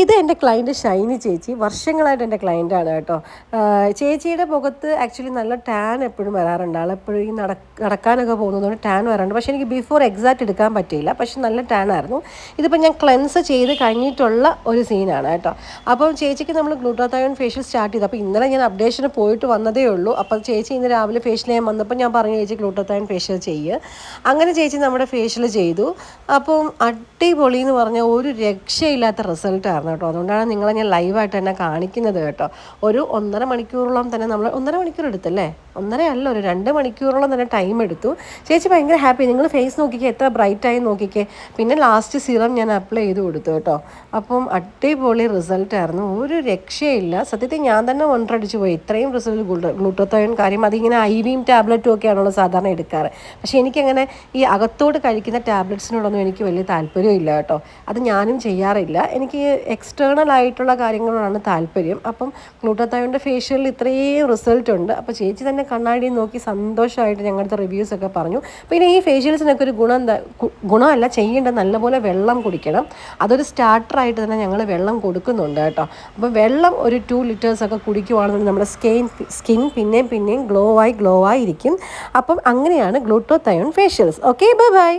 ഇത് എന്റെ ക്ലയന്റ് ഷൈനി ചേച്ചി. വർഷങ്ങളായിട്ട് എന്റെ ക്ലയന്റാണ് കേട്ടോ. ചേച്ചിയുടെ മുഖത്ത് ആക്ച്വലി നല്ല ടാൻ എപ്പോഴും വരാറുണ്ട്. ആളെപ്പോഴും ഈ നട നടക്കാനൊക്കെ പോകുന്നതുകൊണ്ട് ടാൻ വരാറുണ്ട്. പക്ഷേ എനിക്ക് ബിഫോർ എക്സാക്റ്റ് എടുക്കാൻ പറ്റിയില്ല. പക്ഷെ നല്ല ടാൻ ആയിരുന്നു. ഇതിപ്പോൾ ഞാൻ ക്ലെൻസ് ചെയ്ത് കഴിഞ്ഞിട്ടുള്ള ഒരു സീനാണ് കേട്ടോ. അപ്പോൾ ചേച്ചിക്ക് നമ്മൾ ഗ്ലൂട്ടോതായോൺ ഫേഷ്യൽ സ്റ്റാർട്ട് ചെയ്തു. അപ്പോൾ ഇന്നലെ ഞാൻ അപ്ഡേഷന് പോയിട്ട് വന്നതേ ഉള്ളൂ. അപ്പോൾ ചേച്ചി ഇന്ന് രാവിലെ ഫേഷ്യൽ ചെയ്യാൻ വന്നപ്പോൾ ഞാൻ പറഞ്ഞു ചേച്ചി ഗ്ലൂട്ടോതായോൺ ഫേഷ്യൽ ചെയ്യുക അങ്ങനെ ചേച്ചി നമ്മുടെ ഫേഷ്യൽ ചെയ്തു. അപ്പം അടിപൊളി എന്ന് പറഞ്ഞ ഒരു രക്ഷയില്ലാത്ത റിസൾട്ടായിരുന്നു കേട്ടോ. അതുകൊണ്ടാണ് നിങ്ങളെ ഞാൻ ലൈവായിട്ട് തന്നെ കാണിക്കുന്നത് കേട്ടോ. ഒരു ഒന്നര മണിക്കൂറോളം തന്നെ നമ്മൾ ഒന്നര മണിക്കൂർ എടുത്തല്ലേ? ഒന്നര അല്ല ഒരു രണ്ട് മണിക്കൂറോളം തന്നെ ടൈം എടുത്തു. ചേച്ചി ഭയങ്കര ഹാപ്പി നിങ്ങൾ ഫേസ് നോക്കിക്കേ എത്ര ബ്രൈറ്റായി നോക്കിക്കേ. പിന്നെ ലാസ്റ്റ് സിറം ഞാൻ അപ്ലൈ ചെയ്ത് കൊടുത്തു കേട്ടോ. അപ്പം അടിപൊളി റിസൾട്ട് ആയിരുന്നു. ഒരു രക്ഷയില്ല. സത്യത്തിൽ ഞാൻ തന്നെ ഒன்றടിച്ച് പോയി. ഇത്രയും റിസൾട്ട് ഗ്ലൂട്ടോത്തോയും കാര്യം അതിങ്ങനെ ഐ വിയും ടാബ്ലറ്റും ഒക്കെയാണല്ലോ സാധാരണ എടുക്കാറ്. പക്ഷേ എനിക്കങ്ങനെ ഈ അകത്തോട് കഴിക്കുന്ന ടാബ്ലറ്റ്സിനോടൊന്നും എനിക്ക് വലിയ താല്പര്യമില്ല കേട്ടോ. അത് ഞാനും ചെയ്യാറില്ല. എനിക്ക് എക്സ്റ്റേണൽ ആയിട്ടുള്ള കാര്യങ്ങളോടാണ് താല്പര്യം. അപ്പം ഗ്ലൂട്ടോത്തയോണിന്റെ ഫേഷ്യലിൽ ഇത്രയും റിസൾട്ട് ഉണ്ട്. അപ്പോൾ ചേച്ചി തന്നെ കണ്ണാടി നോക്കി സന്തോഷമായിട്ട് ഞങ്ങളുടെ റിവ്യൂസ് ഒക്കെ പറഞ്ഞു. പിന്നെ ഈ ഫേഷ്യൽസിനൊക്കെ ഒരു ഗുണം എന്താ ഗുണമല്ല ചെയ്യേണ്ടത് നല്ലപോലെ വെള്ളം കുടിക്കണം. അതൊരു സ്റ്റാർട്ടറായിട്ട് തന്നെ ഞങ്ങൾ വെള്ളം കൊടുക്കുന്നുണ്ട് കേട്ടോ. അപ്പോൾ വെള്ളം ഒരു ടു ലിറ്റേഴ്സൊക്കെ കുടിക്കുവാണെന്നുണ്ടെങ്കിൽ നമ്മുടെ സ്കിൻ സ്കിൻ പിന്നെയും പിന്നെയും ഗ്ലോ ആയി ഗ്ലോ ആയി ഇരിക്കും അപ്പം അങ്ങനെയാണ് glutathione facials okay bye bye